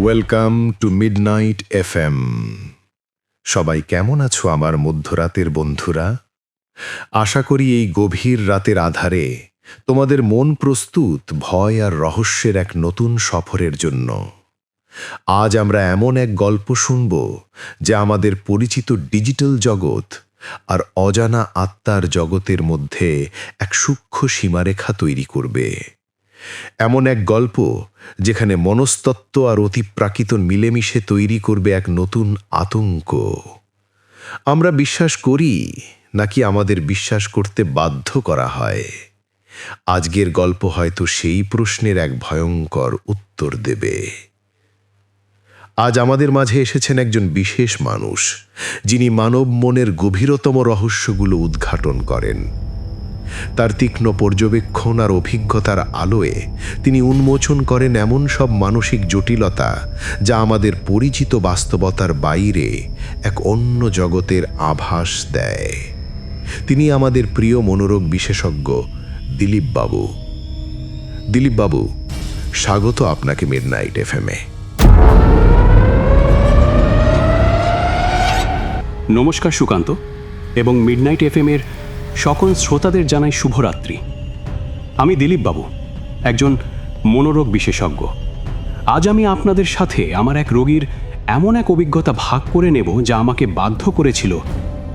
Welcome to midnight FM সবাই কেমন আছো আমার মধ্যরাতের বন্ধুরা? আশা করি এই গভীর রাতের আধারে তোমাদের মন প্রস্তুত, ভয় আর রহস্যের এক নতুন সফরের জন্য। আজ আমরা এমন এক গল্প শুনব যা আমাদের পরিচিত ডিজিটাল জগৎ আর অজানা আত্মার জগতের মধ্যে এক সূক্ষ্ম সীমারেখা তৈরি করবে। এমন এক গল্প যেখানে মনস্তত্ত্ব আর অতিপ্রাকৃত মিলেমিশে তৈরি করবে এক নতুন আতঙ্ক। আমরা বিশ্বাস করি নাকি আমাদের বিশ্বাস করতে বাধ্য করা হয়? আজকের গল্প হয়তো সেই প্রশ্নের এক ভয়ঙ্কর উত্তর দেবে। আজ আমাদের মাঝে এসেছেন একজন বিশেষ মানুষ, যিনি মানব মনের গভীরতম রহস্যগুলো উদ্ঘাটন করেন। তার তীক্ষ্ণ পর্যবেক্ষণ আর অভিজ্ঞতার আলোয় তিনি উন্মোচন করেন এমন সব মানসিক জটিলতা যা আমাদের পরিচিত বাস্তবতার বাইরে এক অন্য জগতের আভাস দেয়। তিনি আমাদের প্রিয় মনোরোগ বিশেষজ্ঞ দিলীপ বাবু। দিলীপ বাবু, স্বাগত আপনাকে মিডনাইট এফএমে নমস্কার সুকান্ত, এবং মিডনাইট এফএম এর সকল শ্রোতাদের জানাই শুভরাত্রি। আমি দিলীপ বাবু একজন মনোরোগ বিশেষজ্ঞ। আজ আমি আপনাদের সাথে আমার এক রোগীর এমন এক অভিজ্ঞতা ভাগ করে নেব যা আমাকে বাধ্য করেছিল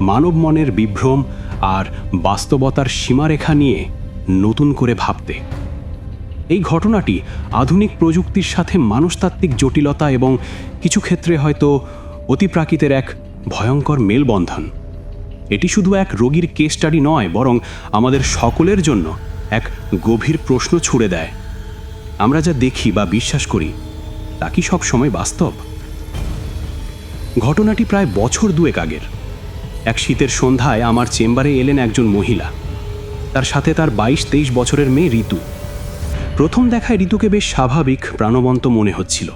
মানব মনের বিভ্রম আর বাস্তবতার সীমারেখা নিয়ে নতুন করে ভাবতে। এই ঘটনাটি আধুনিক প্রযুক্তির সাথে মানুষতাত্ত্বিক জটিলতা এবং কিছু ক্ষেত্রে হয়তো অতিপ্রাকৃতের এক ভয়ঙ্কর মেলবন্ধন। এটি শুধু এক রোগীর কেস স্টাডি নয়, বরং আমাদের সকলের জন্য এক গভীর প্রশ্ন ছুড়ে দেয়। আমরা যা দেখি বা বিশ্বাস করি, তা কি সব সময় বাস্তব? ঘটনাটি প্রায় বছর দুয়েক আগের। এক শীতের সন্ধ্যায় আমার চেম্বারে এলেন একজন মহিলা। তার সাথে তার বাইশ তেইশ বছরের মেয়ে ঋতু। প্রথম দেখায় ঋতুকে বেশ স্বাভাবিক, প্রাণবন্ত মনে হচ্ছিল।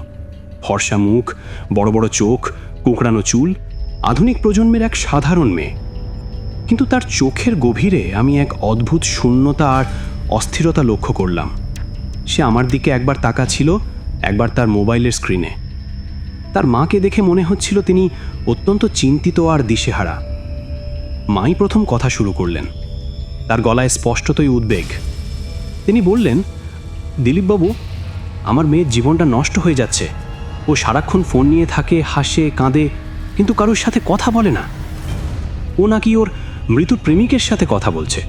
ফর্সা মুখ, বড় বড় চোখ, কুঁকড়ানো চুল, আধুনিক প্রজন্মের এক সাধারণ মেয়ে। কিন্তু তার চোখের গভীরে আমি এক অদ্ভুত শূন্যতা আর অস্থিরতা লক্ষ্য করলাম। সে আমার দিকে একবার তাকা ছিল একবার তার মোবাইলের স্ক্রিনে। তার মাকে দেখে মনে হচ্ছিল তিনি অত্যন্ত চিন্তিত আর দিশেহারা। মাই প্রথম কথা শুরু করলেন। তার গলায় স্পষ্টতই উদ্বেগ। তিনি বললেন, দিলীপবাবু, আমার মেয়ের জীবনটা নষ্ট হয়ে যাচ্ছে। ও সারাক্ষণ ফোন নিয়ে থাকে, হাসে, কাঁদে, কিন্তু কারোর সাথে কথা বলে না। ও নাকি ওর মৃত প্রেমিকের সাথে কথা বলছে।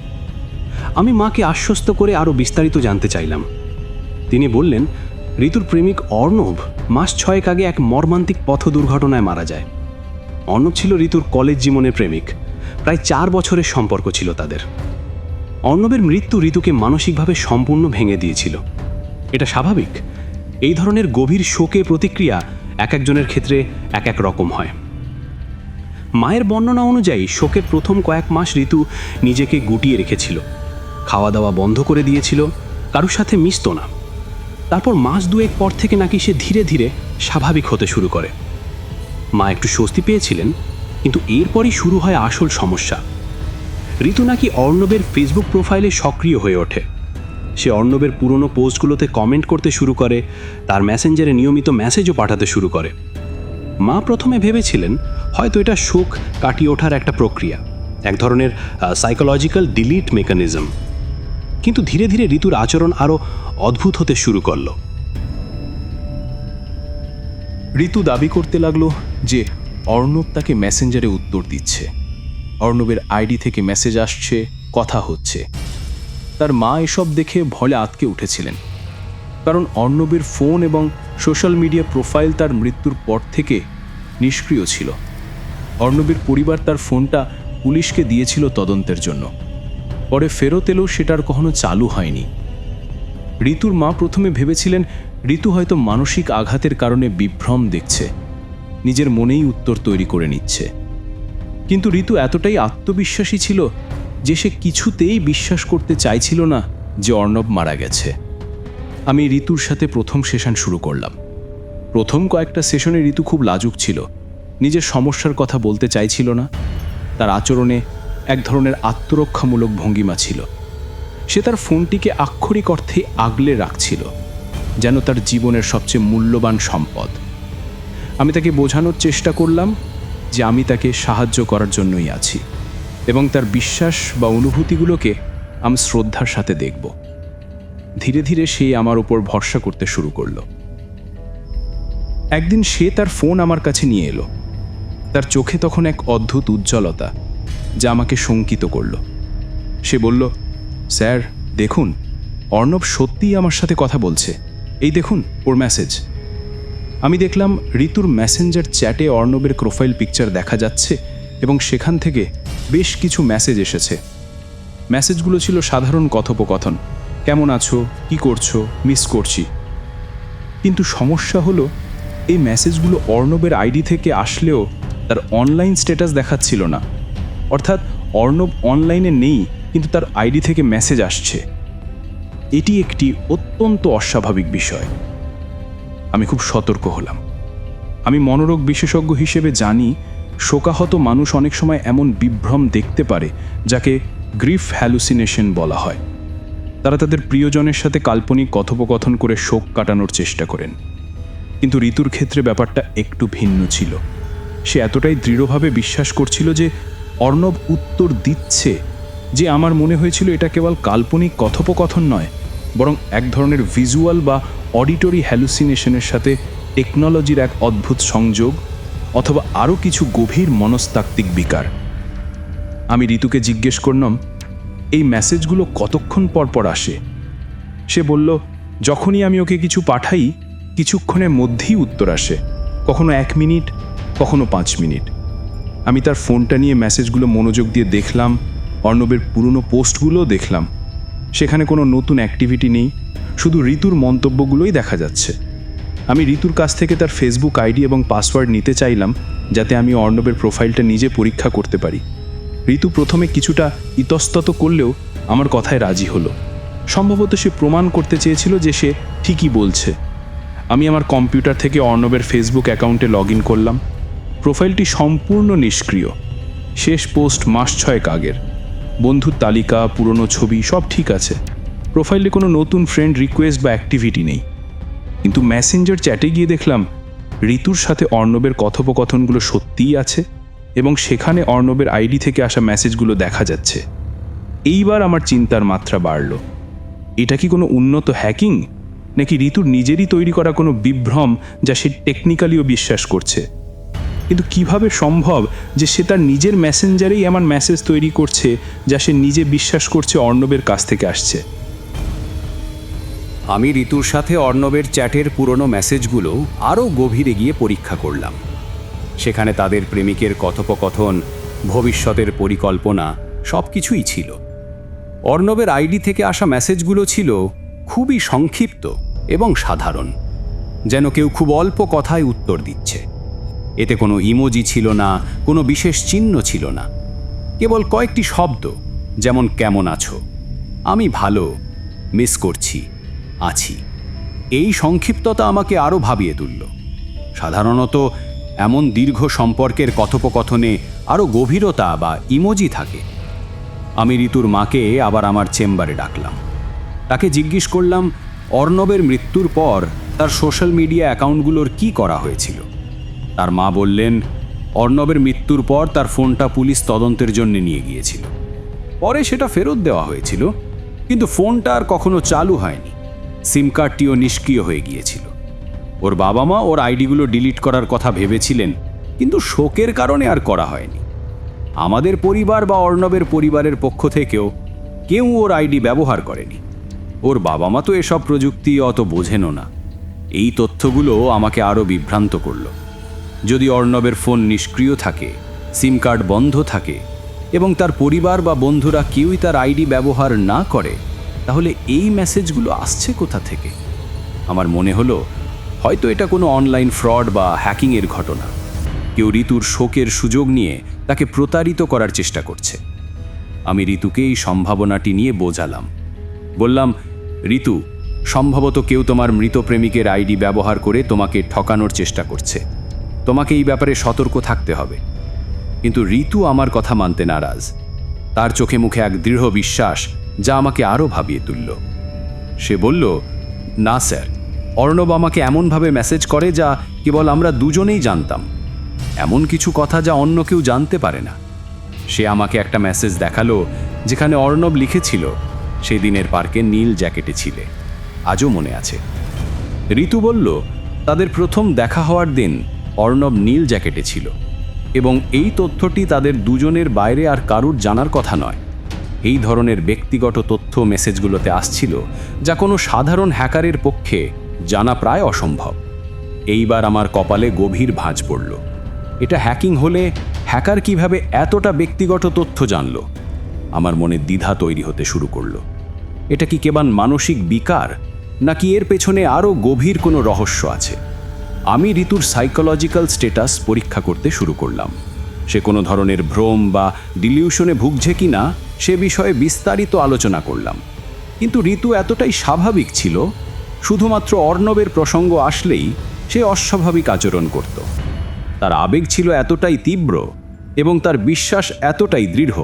আমি মাকে আশ্বস্ত করে আরও বিস্তারিত জানতে চাইলাম। তিনি বললেন, ঋতুর প্রেমিক অর্ণব মাস ছয়েক আগে এক মর্মান্তিক পথ দুর্ঘটনায় মারা যায়। অর্ণব ছিল ঋতুর কলেজ জীবনের প্রেমিক। প্রায় চার বছরের সম্পর্ক ছিল তাদের। অর্ণবের মৃত্যু ঋতুকে মানসিকভাবে সম্পূর্ণ ভেঙে দিয়েছিল। এটা স্বাভাবিক। এই ধরনের গভীর শোকে প্রতিক্রিয়া এক একজনের ক্ষেত্রে এক এক রকম হয়। মায়ের বর্ণনা অনুযায়ী শোকের প্রথম কয়েক মাস ঋতু নিজেকে গুটিয়ে রেখেছিল। খাওয়া দাওয়া বন্ধ করে দিয়েছিল, কারোর সাথে মিশত না। তারপর মাস দুয়েক পর থেকে নাকি সে ধীরে ধীরে স্বাভাবিক হতে শুরু করে। মা একটু স্বস্তি পেয়েছিলেন, কিন্তু এরপরই শুরু হয় আসল সমস্যা। ঋতু নাকি অর্ণবের ফেসবুক প্রোফাইলে সক্রিয় হয়ে ওঠে। সে অর্ণবের পুরনো পোস্টগুলোতে কমেন্ট করতে শুরু করে, তার মেসেঞ্জারে নিয়মিত মেসেজও পাঠাতে শুরু করে। মা প্রথমে ভেবেছিলেন হয়তো এটা শোক কাটিয়ে ওঠার একটা প্রক্রিয়া, এক ধরনের সাইকোলজিক্যাল ডিলিট মেকানিজম কিন্তু ধীরে ধীরে ঋতুর আচরণ আরও অদ্ভুত হতে শুরু করল। ঋতু দাবি করতে লাগল যে, অর্ণব তাকে মেসেঞ্জারে উত্তর দিচ্ছে। অর্ণবের আইডি থেকে মেসেজ আসছে, কথা হচ্ছে। তার মা এসব দেখে ভলে আতকে উঠেছিলেন। কারণ অর্ণবের ফোন এবং সোশ্যাল মিডিয়া প্রোফাইল তার মৃত্যুর পর থেকে নিষ্ক্রিয় ছিল। অর্ণবের পরিবার তার ফোনটা পুলিশকে দিয়েছিল তদন্তের জন্য। পরে ফেরত এলেও সেটার কখনো চালু হয়নি। ঋতুর মা প্রথমে ভেবেছিলেন ঋতু হয়তো মানসিক আঘাতের কারণে বিভ্রম দেখছে, নিজের মনেই উত্তর তৈরি করে নিচ্ছে। কিন্তু ঋতু এতটাই আত্মবিশ্বাসী ছিল যে সে কিছুতেই বিশ্বাস করতে চাইছিল না যে অর্ণব মারা গেছে। আমি ঋতুর সাথে প্রথম সেশন শুরু করলাম। প্রথম কয়েকটা সেশনে ঋতু খুব লাজুক ছিল। নিজের সমস্যার কথা বলতে চাইছিল না। তার আচরণে এক ধরনের আত্মরক্ষামূলক ভঙ্গিমা ছিল। সে তার ফোনটিকে আক্ষরিক অর্থে আগলে রাখছিল, যেন তার জীবনের সবচেয়ে মূল্যবান সম্পদ। আমি তাকে বোঝানোর চেষ্টা করলাম যে আমি তাকে সাহায্য করার জন্যই আছি এবং তার বিশ্বাস বা অনুভূতিগুলোকে আমি শ্রদ্ধার সাথে দেখব। ধীরে ধীরে সে আমার উপর ভরসা করতে শুরু করল। একদিন সে তার ফোন আমার কাছে নিয়ে এলো। তার চোখে তখন এক অদ্ভুত উজ্জ্বলতা, যা আমাকে শঙ্কিত করল। সে বলল, স্যার, দেখুন, অর্ণব সত্যিই আমার সাথে কথা বলছে। এই দেখুন, ওর মেসেজ আমি দেখলাম ঋতুর মেসেঞ্জার চ্যাটে অর্ণবের প্রোফাইল পিকচার দেখা যাচ্ছে এবং সেখান থেকে বেশ কিছু মেসেজ এসেছে। মেসেজগুলো ছিল সাধারণ কথোপকথন। কেমন আছো? কি করছ? মিস করছি। কিন্তু সমস্যা হলো, এই মেসেজগুলো অর্ণবের আইডি থেকে আসলেও তার অনলাইন স্ট্যাটাস দেখাচ্ছিল না। অর্থাৎ অর্ণব অনলাইনে নেই, কিন্তু তার আইডি থেকে মেসেজ আসছে। এটি একটি অত্যন্ত অস্বাভাবিক বিষয়। আমি খুব সতর্ক হলাম। আমি মনোরোগ বিশেষজ্ঞ হিসেবে জানি, শোকাহত মানুষ অনেক সময় এমন বিভ্রম দেখতে পারে, যাকে গ্রিফ হ্যালুসিনেশন বলা হয়। তারা তাদের প্রিয়জনের সাথে কাল্পনিক কথোপকথন করে শোক কাটানোর চেষ্টা করেন। কিন্তু ঋতুর ক্ষেত্রে ব্যাপারটা একটু ভিন্ন ছিল। সে এতটাই দৃঢ়ভাবে বিশ্বাস করছিল যে অর্ণব উত্তর দিচ্ছে যে আমার মনে হয়েছিল এটা কেবল কাল্পনিক কথোপকথন নয়, বরং এক ধরনের ভিজুয়াল বা অডিটরি হ্যালুসিনেশনের সাথে টেকনোলজির এক অদ্ভুত সংযোগ অথবা আরও কিছু গভীর মনস্তাত্ত্বিক বিকার। আমি ঋতুকে জিজ্ঞেস করলাম এই মেসেজগুলো কতক্ষণ পর পর আসে? সে বলল, যখনই আমি ওকে কিছু পাঠাই, কিছুক্ষণের মধ্যেই উত্তর আসে, কখনো এক মিনিট কখনো পাঁচ মিনিট। আমি তার ফোনটা নিয়ে মেসেজগুলো মনোযোগ দিয়ে দেখলাম, অর্ণবের পুরনো পোস্টগুলোও দেখলাম। সেখানে কোনো নতুন অ্যাক্টিভিটি নেই, শুধু ঋতুর মন্তব্যগুলোই দেখা যাচ্ছে। আমি ঋতুর কাছ থেকে তার ফেসবুক আইডি এবং পাসওয়ার্ড নিতে চাইলাম, যাতে আমি অর্ণবের প্রোফাইলটা নিজে পরীক্ষা করতে পারি। ঋতু প্রথমে কিছুটা ইতস্তত করলেও আমার কথায় রাজি হলো। সম্ভবত সে প্রমাণ করতে চেয়েছিল যে সে ঠিকই বলছে। আমি আমার কম্পিউটার থেকে অর্ণবের ফেসবুক অ্যাকাউন্টে লগ করলাম। প্রোফাইলটি সম্পূর্ণ নিষ্ক্রিয়। শেষ পোস্ট মাস ছয়েক আগের। বন্ধুর তালিকা, পুরনো ছবি, সব ঠিক আছে। প্রোফাইলে কোনো নতুন ফ্রেন্ড রিকোয়েস্ট বা অ্যাক্টিভিটি নেই। কিন্তু মেসেঞ্জার চ্যাটে গিয়ে দেখলাম, ঋতুর সাথে অর্ণবের কথোপকথনগুলো সত্যিই আছে এবং সেখানে অর্ণবের আইডি থেকে আসা মেসেজগুলো দেখা যাচ্ছে। এইবার আমার চিন্তার মাত্রা বাড়ল। এটা কি কোনো উন্নত হ্যাকিং নাকি ঋতুর নিজেরই তৈরি করা কোনো বিভ্রম যা সে টেকনিক্যালিও বিশ্বাস করছে? কিন্তু কীভাবে সম্ভব যে সে তার নিজের মেসেঞ্জারেই এমন মেসেজ তৈরি করছে যা সে নিজে বিশ্বাস করছে অর্ণবের কাছ থেকে আসছে? আমি ঋতুর সাথে অর্ণবের চ্যাটের পুরনো মেসেজগুলো আরও গভীরে গিয়ে পরীক্ষা করলাম। সেখানে তাদের প্রেমিকের কথোপকথন, ভবিষ্যতের পরিকল্পনা সব কিছুই ছিল। অর্ণবের আইডি থেকে আসা মেসেজগুলো ছিল খুবই সংক্ষিপ্ত এবং সাধারণ, যেন কেউ খুব অল্প কথায় উত্তর দিচ্ছে। এতে কোনো ইমোজি ছিল না, কোনো বিশেষ চিহ্ন ছিল না। কেবল কয়েকটি শব্দ, যেমন কেমন আছো? আমি ভালো মিস করছি, আছি। এই সংক্ষিপ্ততা আমাকে আরও ভাবিয়ে তুলল। সাধারণত এমন দীর্ঘ সম্পর্কের কথোপকথনে আরও গভীরতা বা ইমোজি থাকে। আমি ঋতুর মাকে আবার আমার চেম্বারে ডাকলাম। তাকে জিজ্ঞেস করলাম, অর্ণবের মৃত্যুর পর তার সোশ্যাল মিডিয়া অ্যাকাউন্টগুলোর কি করা হয়েছিল? তার মা বললেন, অর্ণবের মৃত্যুর পর তার ফোনটা পুলিশ তদন্তের জন্য নিয়ে গিয়েছিল। পরে সেটা ফেরত দেওয়া হয়েছিল, কিন্তু ফোনটা আর কখনো চালু হয়নি। সিম কার্ডটিও নিষ্ক্রিয় হয়ে গিয়েছিল। ওর বাবা মা ওর আইডিগুলো ডিলিট করার কথা ভেবেছিলেন, কিন্তু শোকের কারণে আর করা হয়নি। আমাদের পরিবার বা অর্ণবের পরিবারের পক্ষ থেকেও কেউ ওর আইডি ব্যবহার করেনি। ওর বাবা মা তো এসব প্রযুক্তি অত বোঝেনও না। এই তথ্যগুলো আমাকে আরও বিভ্রান্ত করল। যদি অর্ণবের ফোন নিষ্ক্রিয় থাকে, সিম কার্ড বন্ধ থাকে এবং তার পরিবার বা বন্ধুরা কেউই তার আইডি ব্যবহার না করে, তাহলে এই মেসেজগুলো আসছে কোথা থেকে? আমার মনে হলো, হয়তো এটা কোনো অনলাইন ফ্রড বা হ্যাকিংয়ের ঘটনা। কেউ ঋতুর শোকের সুযোগ নিয়ে তাকে প্রতারিত করার চেষ্টা করছে। আমি ঋতুকে এই সম্ভাবনাটি নিয়ে বোঝালাম। বললাম, ঋতু, সম্ভবত কেউ তোমার মৃত প্রেমিকের আইডি ব্যবহার করে তোমাকে ঠকানোর চেষ্টা করছে। তোমাকে এই ব্যাপারে সতর্ক থাকতে হবে। কিন্তু ঋতু আমার কথা মানতে নারাজ। তার চোখে মুখে এক দৃঢ় বিশ্বাস যা আমাকে আরও ভাবিয়ে তুলল। সে বলল, না, স্যার। অর্ণব আমাকে এমনভাবে মেসেজ করে যা কেবল আমরা দুজনেই জানতাম। এমন কিছু কথা যা অন্য কেউ জানতে পারে না। সে আমাকে একটা মেসেজ দেখাল, যেখানে অর্ণব লিখেছিল, সেই দিনের পার্কে নীল জ্যাকেটে ছিলে। আজও মনে আছে। ঋতু বলল, তাদের প্রথম দেখা হওয়ার দিন অর্ণব নীল জ্যাকেটে ছিল। এবং এই তথ্যটি তাদের দুজনের বাইরে আর কারুর জানার কথা নয়। এই ধরনের ব্যক্তিগত তথ্য মেসেজগুলোতে আসছিল, যা কোনো সাধারণ হ্যাকারের পক্ষে জানা প্রায় অসম্ভব। এইবার আমার কপালে গভীর ভাঁজ পড়ল। এটা হ্যাকিং হলে হ্যাকার কীভাবে এতটা ব্যক্তিগত তথ্য জানল? আমার মনে দ্বিধা তৈরি হতে শুরু করল। এটা কি কেবল মানসিক বিকার, নাকি এর পেছনে আরও গভীর কোনো রহস্য আছে? আমি ঋতুর সাইকোলজিক্যাল স্টেটাস পরীক্ষা করতে শুরু করলাম। সে কোনো ধরনের ভ্রম বা ডিলিউশনে ভুগছে কি না, সে বিষয়ে বিস্তারিত আলোচনা করলাম। কিন্তু ঋতু এতটাই স্বাভাবিক ছিল, শুধুমাত্র অর্ণবের প্রসঙ্গ আসলেই সে অস্বাভাবিক আচরণ করত। তার আবেগ ছিল এতটাই তীব্র এবং তার বিশ্বাস এতটাই দৃঢ়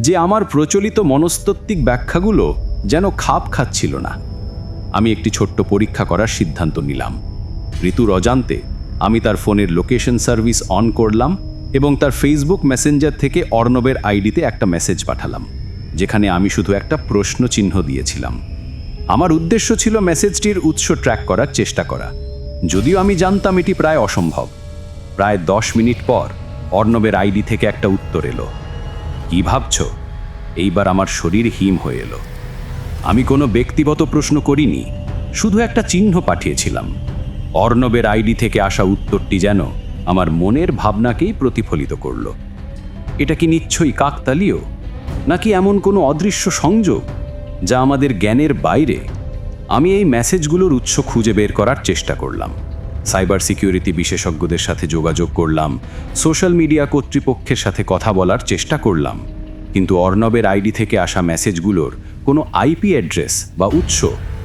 যে আমার প্রচলিত মনস্তত্ত্বিক ব্যাখ্যাগুলো যেন খাপ খাচ্ছিল না। আমি একটি ছোট্ট পরীক্ষা করার সিদ্ধান্ত নিলাম। ঋতুর অজান্তে আমি তার ফোনের লোকেশন সার্ভিস অন করলাম এবং তার ফেসবুক মেসেঞ্জার থেকে অর্ণবের আইডিতে একটা মেসেজ পাঠালাম, যেখানে আমি শুধু একটা প্রশ্ন চিহ্ন দিয়েছিলাম। আমার উদ্দেশ্য ছিল মেসেজটির উৎস ট্র্যাক করার চেষ্টা করা। যদিও আমি জানতাম এটি প্রায় অসম্ভব। প্রায় দশ মিনিট পর অর্ণবের আইডি থেকে একটা উত্তর এলো। কি ভাবছ? এইবার আমার শরীর হিম হয়ে এলো। আমি কোনো ব্যক্তিগত প্রশ্ন করিনি, শুধু একটা চিহ্ন পাঠিয়েছিলাম। অর্ণবের আইডি থেকে আসা উত্তরটি যেন আমার মনের ভাবনাকেই প্রতিফলিত করল। এটা কি নিশ্চয়ই কাকতালীয়? নাকি এমন কোনো অদৃশ্য সংযোগ যা আমাদের জ্ঞানের বাইরে? আমি এই মেসেজগুলোর উৎস খুঁজে বের করার চেষ্টা করলাম। সাইবার সিকিউরিটি বিশেষজ্ঞদের সাথে যোগাযোগ করলাম, সোশ্যাল মিডিয়া কর্তৃপক্ষের সাথে কথা বলার চেষ্টা করলাম। কিন্তু অর্ণবের আইডি থেকে আসা মেসেজগুলোর কোনো আইপি অ্যাড্রেস বা উৎস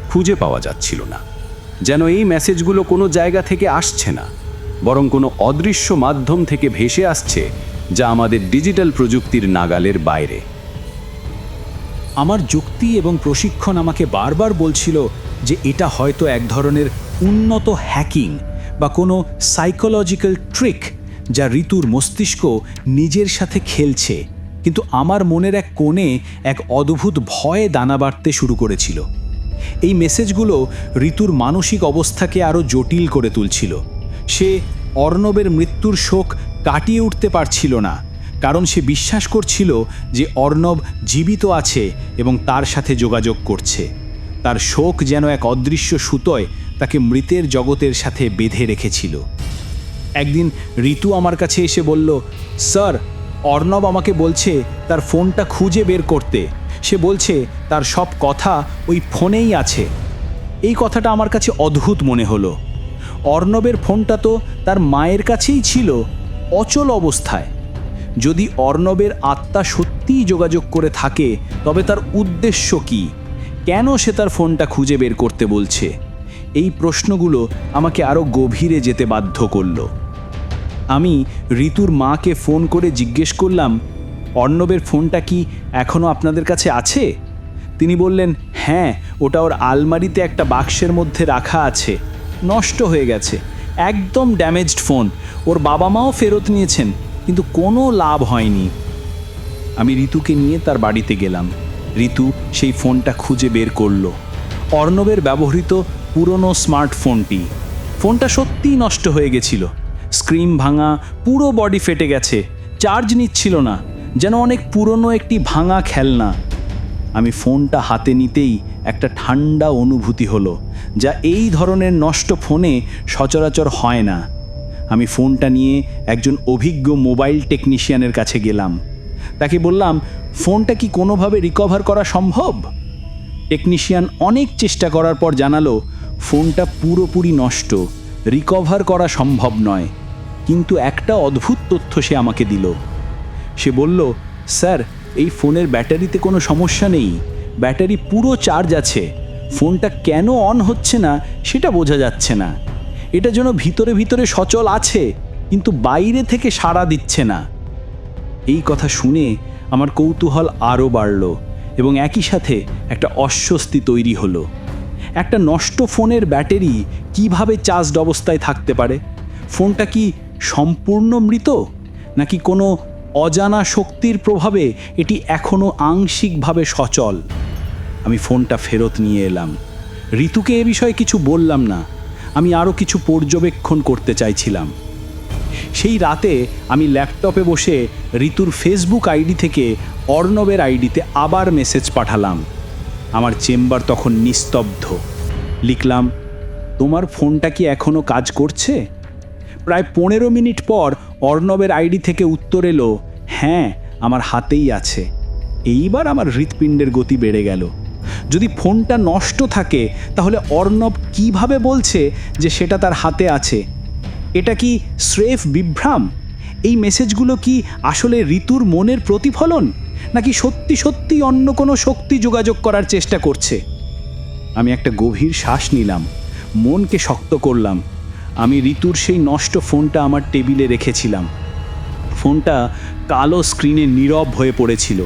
খুঁজে পাওয়া যাচ্ছিল না। যেন এই মেসেজগুলো কোনো জায়গা থেকে আসছে না, বরং কোনো অদৃশ্য মাধ্যম থেকে ভেসে আসছে যা আমাদের ডিজিটাল প্রযুক্তির নাগালের বাইরে। আমার যুক্তি এবং প্রশিক্ষণ আমাকে বারবার বলছিল যে এটা হয়তো এক ধরনের উন্নত হ্যাকিং বা কোনো সাইকোলজিক্যাল ট্রিক যা ঋতুর মস্তিষ্ক নিজের সাথে খেলছে, কিন্তু আমার মনের এক কোণে এক অদ্ভুত ভয়ে দানা বাড়তে শুরু করেছিল। এই মেসেজগুলো ঋতুর মানসিক অবস্থাকে আরও জটিল করে তুলছিল। সে অর্ণবের মৃত্যুর শোক কাটিয়ে উঠতে পারছিল না, কারণ সে বিশ্বাস করছিল যে অর্ণব জীবিত আছে এবং তার সাথে যোগাযোগ করছে। তার শোক যেন এক অদৃশ্য সুতোয় তাকে মৃতের জগতের সাথে বেঁধে রেখেছিল। একদিন ঋতু আমার কাছে এসে বলল, স্যার, অর্ণব আমাকে বলছে তার ফোনটা খুঁজে বের করতে। সে বলছে, তার সব কথা ওই ফোনেই আছে। এই কথাটা আমার কাছে অদ্ভুত মনে হলো। অর্ণবের ফোনটা তো তার মায়ের কাছেই ছিল, অচল অবস্থায়। যদি অর্ণবের আত্মা সত্যিই যোগাযোগ করে থাকে, তবে তার উদ্দেশ্য কি? কেন সে তার ফোনটা খুঁজে বের করতে বলছে? এই প্রশ্নগুলো আমাকে আরও গভীরে যেতে বাধ্য করল। আমি ঋতুর মাকে ফোন করে জিজ্ঞেস করলাম অর্ণবের ফোনটা কি এখনও আপনাদের কাছে আছে? তিনি বললেন হ্যাঁ ওটা ওর আলমারিতে একটা বাক্সের মধ্যে রাখা আছে। নষ্ট হয়ে গেছে। একদম ড্যামেজড ফোন। ওর বাবা মাও ফেরত নিয়েছেন, কিন্তু কোনো লাভ হয়নি। আমি ঋতুকে নিয়ে তার বাড়িতে গেলাম। ঋতু সেই ফোনটা খুঁজে বের করল। অর্ণবের ব্যবহৃত পুরনো স্মার্টফোনটি। ফোনটা সত্যিই নষ্ট হয়ে গেছিল। স্ক্রিন ভাঙা, পুরো বডি ফেটে গেছে। চার্জ নিচ্ছিল না। যেন অনেক পুরনো একটি ভাঙা খেলনা। আমি ফোনটা হাতে নিতেই একটা ঠান্ডা অনুভূতি হলো, যা এই ধরনের নষ্ট ফোনে সচরাচর হয় না। আমি ফোনটা নিয়ে একজন অভিজ্ঞ মোবাইল টেকনিশিয়ানের কাছে গেলাম। তাকে বললাম, ফোনটা কি কোনোভাবে রিকভার করা সম্ভব? টেকনিশিয়ান অনেক চেষ্টা করার পর জানালো, ফোনটা পুরোপুরি নষ্ট রিকভার করা সম্ভব নয়। কিন্তু একটা অদ্ভুত তথ্য সে আমাকে দিল। সে বলল, স্যার, এই ফোনের ব্যাটারিতে কোনো সমস্যা নেই। ব্যাটারি পুরো চার্জ আছে। ফোনটা কেন অন হচ্ছে না সেটা বোঝা যাচ্ছে না। এটা যেন ভিতরে ভিতরে সচল আছে, কিন্তু বাইরে থেকে সাড়া দিচ্ছে না। এই কথা শুনে আমার কৌতূহল আরও বাড়ল এবং একই সাথে একটা অস্বস্তি তৈরি হলো। একটা নষ্ট ফোনের ব্যাটারি কীভাবে চার্জড অবস্থায় থাকতে পারে? ফোনটা কি সম্পূর্ণ মৃত, নাকি কোনো অজানা শক্তির প্রভাবে এটি এখনও আংশিকভাবে সচল। আমি ফোনটা ফেরত নিয়ে এলাম। ঋতুকে এ বিষয়ে কিছু বললাম না। আমি আরও কিছু পর্যবেক্ষণ করতে চাইছিলাম। সেই রাতে আমি ল্যাপটপে বসে ঋতুর ফেসবুক আইডি থেকে অর্ণবের আইডিতে আবার মেসেজ পাঠালাম। আমার চেম্বার তখন নিস্তব্ধ। লিখলাম, তোমার ফোনটা কি এখনও কাজ করছে? প্রায় পনেরো মিনিট পর অর্ণবের আইডি থেকে উত্তর এলো হ্যাঁ আমার হাতেই আছে। এইবার আমার হৃৎপিণ্ডের গতি বেড়ে গেল। যদি ফোনটা নষ্ট থাকে, তাহলে অর্ণব কীভাবে বলছে যে সেটা তার হাতে আছে? এটা কি স্রেফ বিভ্রাম? এই মেসেজগুলো কি আসলে ঋতুর মনের প্রতিফলন? নাকি সত্যি সত্যি অন্য কোনো শক্তি যোগাযোগ করার চেষ্টা করছে? আমি একটা গভীর শ্বাস নিলাম, মনকে শক্ত করলাম আমি ঋতুর সেই নষ্ট ফোনটা আমার টেবিলে রেখেছিলাম। ফোনটা কালো স্ক্রিনে নীরব হয়ে পড়েছিল।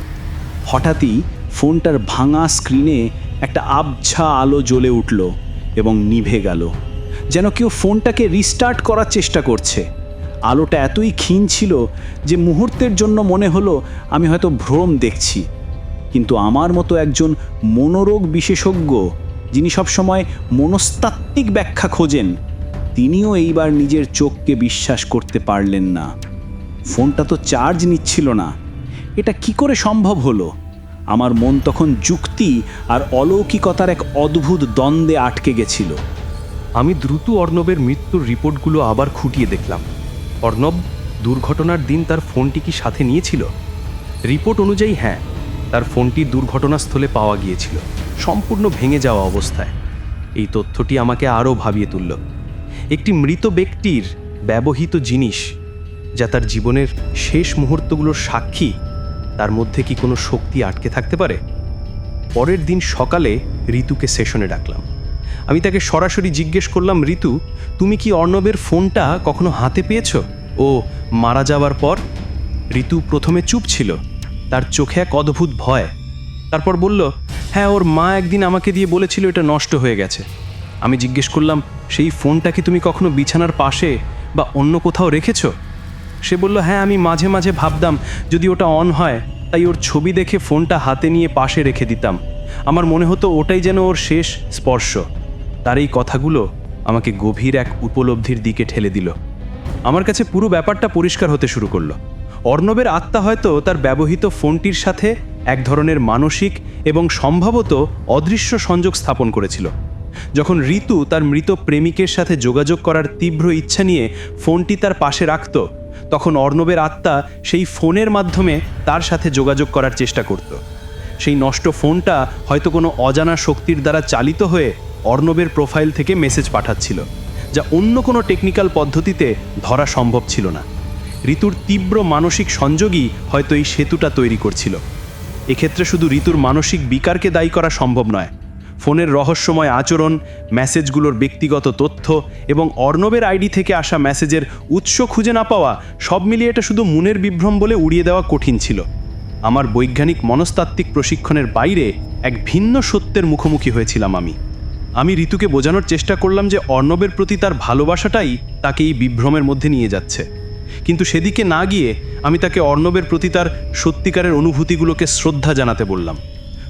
হঠাৎই ফোনটার ভাঙা স্ক্রিনে একটা আবছা আলো জ্বলে উঠল এবং নিভে গেল। যেন কেউ ফোনটাকে রিস্টার্ট করার চেষ্টা করছে। আলোটা এতই ক্ষীণ ছিল যে মুহূর্তের জন্য মনে হলো আমি হয়তো ভ্রম দেখছি। কিন্তু আমার মতো একজন মনোরোগ বিশেষজ্ঞ, যিনি সবসময় মনস্তাত্ত্বিক ব্যাখ্যা খোঁজেন তিনিও এইবার নিজের চোখকে বিশ্বাস করতে পারলেন না। ফোনটা তো চার্জ নিচ্ছিল না। এটা কি করে সম্ভব হলো? আমার মন তখন যুক্তি আর অলৌকিকতার এক অদ্ভুত দ্বন্দ্বে আটকে গেছিল। আমি দ্রুত অর্ণবের মৃত্যুর রিপোর্টগুলো আবার খুঁটিয়ে দেখলাম। অর্ণব, দুর্ঘটনার দিন তার ফোনটি কি সাথে নিয়েছিল? রিপোর্ট অনুযায়ী হ্যাঁ তার ফোনটি দুর্ঘটনাস্থলে পাওয়া গিয়েছিল, সম্পূর্ণ ভেঙে যাওয়া অবস্থায়। এই তথ্যটি আমাকে আরও ভাবিয়ে তুলল। একটি মৃত ব্যক্তির ব্যবহৃত জিনিস, যা তার জীবনের শেষ মুহূর্তগুলোর সাক্ষী, তার মধ্যে কি কোনো শক্তি আটকে থাকতে পারে? পরের দিন সকালে ঋতুকে সেশনে ডাকলাম। আমি তাকে সরাসরি জিজ্ঞেস করলাম, ঋতু, তুমি কি অর্ণবের ফোনটা কখনো হাতে পেয়েছ? ও, মারা যাওয়ার পর? ঋতু প্রথমে চুপ ছিল। তার চোখে এক অদ্ভুত ভয়। তারপর বলল হ্যাঁ ওর মা একদিন আমাকে দিয়ে বলেছিল এটা নষ্ট হয়ে গেছে। আমি জিজ্ঞেস করলাম, সেই ফোনটা কি তুমি কখনো বিছানার পাশে বা অন্য কোথাও রেখেছ? সে বলল হ্যাঁ আমি মাঝে মাঝে ভাবতাম যদি ওটা অন হয়, তাই ওর ছবি দেখে ফোনটা হাতে নিয়ে পাশে রেখে দিতাম। আমার মনে হতো ওটাই যেন ওর শেষ স্পর্শ। তার এই কথাগুলো আমাকে গভীর এক উপলব্ধির দিকে ঠেলে দিল। আমার কাছে পুরো ব্যাপারটা পরিষ্কার হতে শুরু করল। অর্ণবের আত্মা হয়তো তার ব্যবহৃত ফোনটির সাথে এক ধরনের মানসিক এবং সম্ভবত অদৃশ্য সংযোগ স্থাপন করেছিল। যখন ঋতু তার মৃত প্রেমিকের সাথে যোগাযোগ করার তীব্র ইচ্ছা নিয়ে ফোনটি তার পাশে রাখত, তখন অর্ণবের আত্মা সেই ফোনের মাধ্যমে তার সাথে যোগাযোগ করার চেষ্টা করত। সেই নষ্ট ফোনটা হয়তো কোনো অজানা শক্তির দ্বারা চালিত হয়ে অর্ণবের প্রোফাইল থেকে মেসেজ পাঠাচ্ছিল, যা অন্য কোনো টেকনিক্যাল পদ্ধতিতে ধরা সম্ভব ছিল না। ঋতুর তীব্র মানসিক সংযোগই হয়তো এই সেতুটা তৈরি করছিল। এক্ষেত্রে শুধু ঋতুর মানসিক বিকারকে দায়ী করা সম্ভব নয় ফোনের রহস্যময় আচরণ, মেসেজগুলোর ব্যক্তিগত তথ্য এবং অর্ণবের আইডি থেকে আসা মেসেজের উৎস খুঁজে না পাওয়া, সব মিলিয়ে এটা শুধু মনের বিভ্রম বলে উড়িয়ে দেওয়া কঠিন ছিল। আমার বৈজ্ঞানিক মনস্তাত্ত্বিক প্রশিক্ষণের বাইরে এক ভিন্ন সত্যের মুখোমুখি হয়েছিলাম আমি। আমি ঋতুকে বোঝানোর চেষ্টা করলাম যে অর্ণবের প্রতি তার ভালোবাসাটাই তাকে এই বিভ্রমের মধ্যে নিয়ে যাচ্ছে। কিন্তু সেদিকে না গিয়ে আমি তাকে অর্ণবের প্রতি তার সত্যিকারের অনুভূতিগুলোকে শ্রদ্ধা জানাতে বললাম।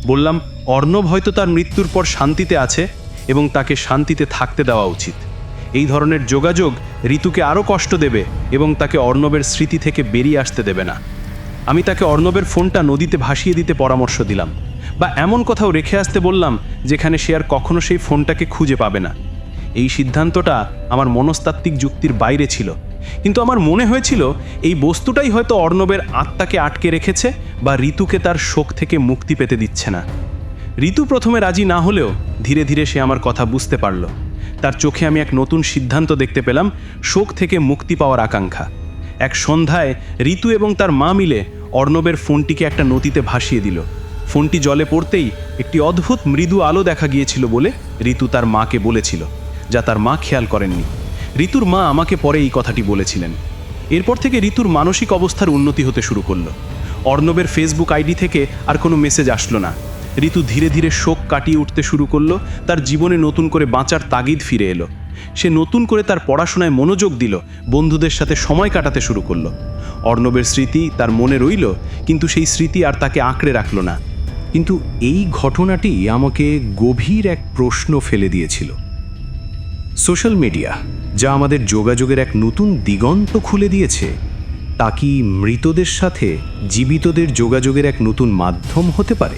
বললাম, অর্ণব হয়তো তার মৃত্যুর পর শান্তিতে আছে এবং তাকে শান্তিতে থাকতে দেওয়া উচিত। এই ধরনের যোগাযোগ ঋতুকে আরও কষ্ট দেবে এবং তাকে অর্ণবের স্মৃতি থেকে বেরিয়ে আসতে দেবে না। আমি তাকে অর্ণবের ফোনটা নদীতে ভাসিয়ে দিতে পরামর্শ দিলাম বা এমন কোথাও রেখে আসতে বললাম যেখানে সে আর কখনো সেই ফোনটাকে খুঁজে পাবে না। এই সিদ্ধান্তটা আমার মনস্তাত্ত্বিক যুক্তির বাইরে ছিল। কিন্তু আমার মনে হয়েছিল এই বস্তুটাই হয়তো অর্ণবের আত্মাকে আটকে রেখেছে বা ঋতুকে তার শোক থেকে মুক্তি পেতে দিচ্ছে না। ঋতু প্রথমে রাজি না হলেও ধীরে ধীরে সে আমার কথা বুঝতে পারল। তার চোখে আমি এক নতুন সিদ্ধান্ত দেখতে পেলাম, শোক থেকে মুক্তি পাওয়ার আকাঙ্ক্ষা। এক সন্ধ্যায় ঋতু এবং তার মা মিলে অর্ণবের ফোনটিকে একটা নদীতে ভাসিয়ে দিল। ফোনটি জলে পড়তেই একটি অদ্ভুত মৃদু আলো দেখা গিয়েছিল বলে ঋতু তার মাকে বলেছিল, যা তার মা খেয়াল করেননি। ঋতুর মা আমাকে পরে এই কথাটি বলেছিলেন। এরপর থেকে ঋতুর মানসিক অবস্থার উন্নতি হতে শুরু করল। অর্ণবের ফেসবুক আইডি থেকে আর কোনো মেসেজ আসলো না। ঋতু ধীরে ধীরে শোক কাটিয়ে উঠতে শুরু করল, তার জীবনে নতুন করে বাঁচার তাগিদ ফিরে এলো। সে নতুন করে তার পড়াশোনায় মনোযোগ দিল, বন্ধুদের সাথে সময় কাটাতে শুরু করল। অর্ণবের স্মৃতি তার মনে রইল, কিন্তু সেই স্মৃতি আর তাকে আঁকড়ে রাখল না। কিন্তু এই ঘটনাটি আমাকে গভীর এক প্রশ্ন ফেলে দিয়েছিল। সোশ্যাল মিডিয়া, যা আমাদের যোগাযোগের এক নতুন দিগন্ত খুলে দিয়েছে, তা কি মৃতদের সাথে জীবিতদের যোগাযোগের এক নতুন মাধ্যম হতে পারে?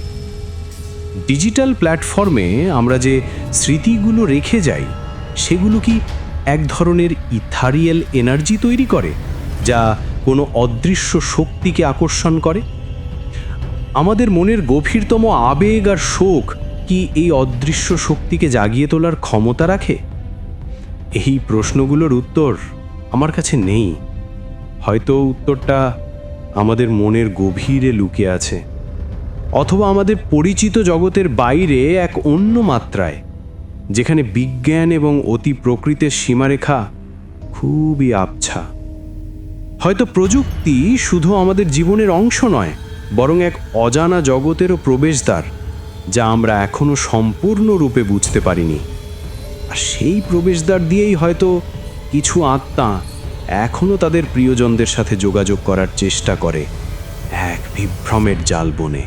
ডিজিটাল প্ল্যাটফর্মে আমরা যে স্মৃতিগুলো রেখে যাই, সেগুলো কি এক ধরনের ইথারিয়াল এনার্জি তৈরি করে, যা কোনো অদৃশ্য শক্তিকে আকর্ষণ করে? আমাদের মনের গভীরতম আবেগ আর শোক কি এই অদৃশ্য শক্তিকে জাগিয়ে তোলার ক্ষমতা রাখে? এই প্রশ্নগুলোর উত্তর আমার কাছে নেই। হয়তো উত্তরটা আমাদের মনের গভীরে লুকিয়ে আছে, অথবা আমাদের পরিচিত জগতের বাইরে এক অন্য মাত্রায়, যেখানে বিজ্ঞান এবং অতি প্রকৃতির সীমারেখা খুবই আবছা। হয়তো প্রযুক্তি শুধু আমাদের জীবনের অংশ নয়, বরং এক অজানা জগতেরও প্রবেশদ্বার, যা আমরা এখনও সম্পূর্ণরূপে বুঝতে পারিনি। আর সেই প্রবেশদ্বার দিয়েই হয়তো কিছু আত্মা এখনও তাদের প্রিয়জনদের সাথে যোগাযোগ করার চেষ্টা করে এক বিভ্রমের জাল বনে।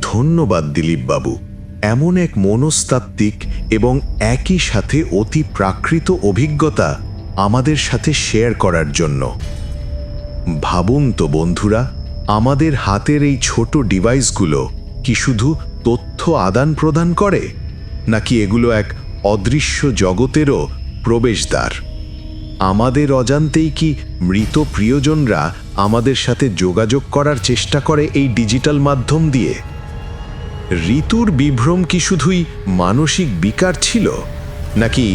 ধন্যবাদ দিলীপ বাবু। এমন এক মনস্তাত্ত্বিক এবং একই সাথে অতি প্রাকৃত অভিজ্ঞতা আমাদের সাথে শেয়ার করার জন্য। ভাবুন তো বন্ধুরা, আমাদের হাতের এই ছোট ডিভাইসগুলো কি শুধু তথ্য আদান প্রদান করে, নাকি এগুলো এক অদৃশ্য জগতেরও প্রবেশদ্বার? আমাদের অজান্তেই কি মৃত প্রিয়জনরা আমাদের সাথে যোগাযোগ করার চেষ্টা করে এই ডিজিটাল মাধ্যম দিয়ে? ঋতুর বিভ্রম কি শুধুই মানসিক বিকার ছিল, নাকি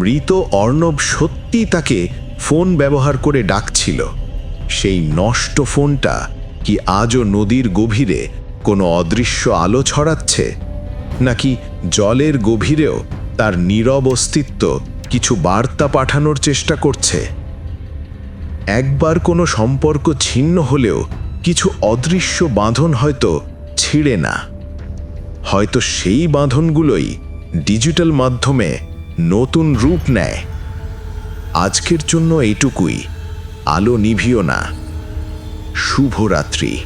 মৃত অর্ণব সত্যি তাকে ফোন ব্যবহার করে ডাকছিল? সেই নষ্ট ফোনটা কি আজও নদীর গভীরে কোনো অদৃশ্য আলো ছড়াচ্ছে? নাকি জলের গভীরেও তার নীরব অস্তিত্ব কিছু বার্তা পাঠানোর চেষ্টা করছে? একবার কোনো সম্পর্ক ছিন্ন হলেও কিছু অদৃশ্য বাঁধন হয়তো ছিঁড়ে না। হয়তো সেই বাঁধনগুলোই ডিজিটাল মাধ্যমে নতুন রূপ নেয়। আজকের জন্য এইটুকুই। আলো নিভিও না। শুভরাত্রি।